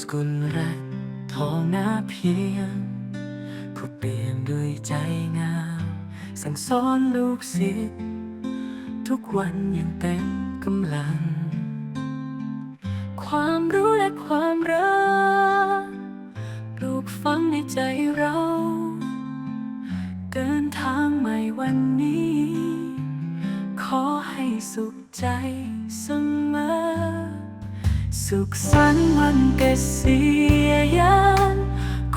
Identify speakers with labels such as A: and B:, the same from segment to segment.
A: สกุลรักทองหน้าเพียง ผู้เปลี่ยนด้วยใจงาม สั่งสอนลูกศิษย์ทุกวันยังเต็มกำลัง ความรู้และความรักปลูกฝังในใจเรา เดินทางใหม่วันนี้ ขอให้สุขใจเสมอ สุขสันต์วันเกษียณ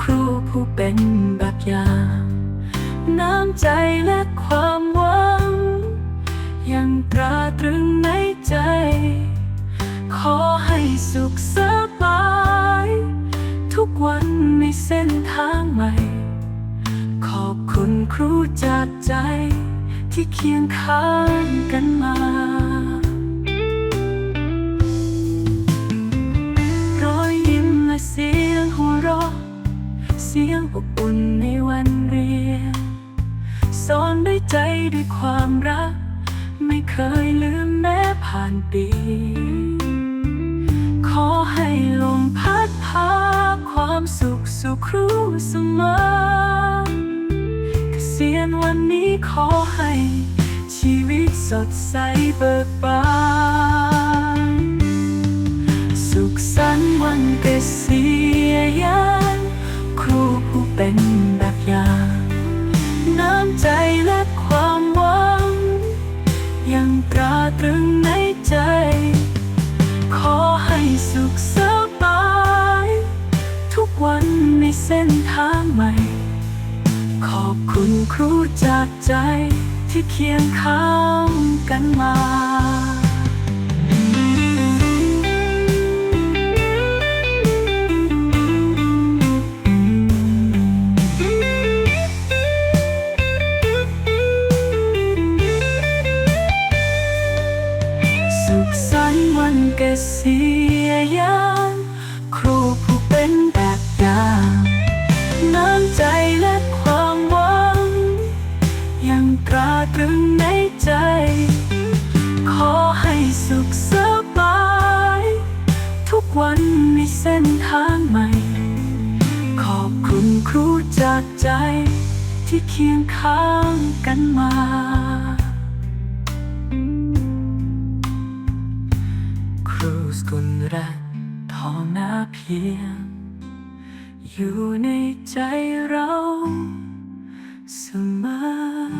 A: ครูผู้เป็นแบบอย่างน้ำใจและความหวัง ยังตราตรึงในใจ ขอให้สุขสบาย ทุกวันในเส้นทางใหม่ ขอบคุณครูจากใจที่เคียงข้างกันมา สียงอบอุ่นในวันเรียนสอนด้วยใจด้วยความรัก ไม่เคยลืมแม้ผ่านปี ขอให้ลมพัดพาความสุขสู่ครูเสมอเกษียณวันนี้ขอให้ ชีวิตสดใสเบิกบานสุขสันต์วัน ตรึงในใจ ขอให้สุขสบาย ทุกวันในเส้นทางใหม่ ขอบคุณครูจากใจที่เคียงข้างกันมา สันวันเกษียณครูผู้เป็นแบบอย่างน้ำใจและความหวัง ยังตราตรึงในใจ ขอให้สุขสบาย ทุกวันในเส้นทางใหม่ ขอบคุณครูจากใจที่เคียงข้างกันมา รักทองนาเพียง อยู่ในใจเราเสมอ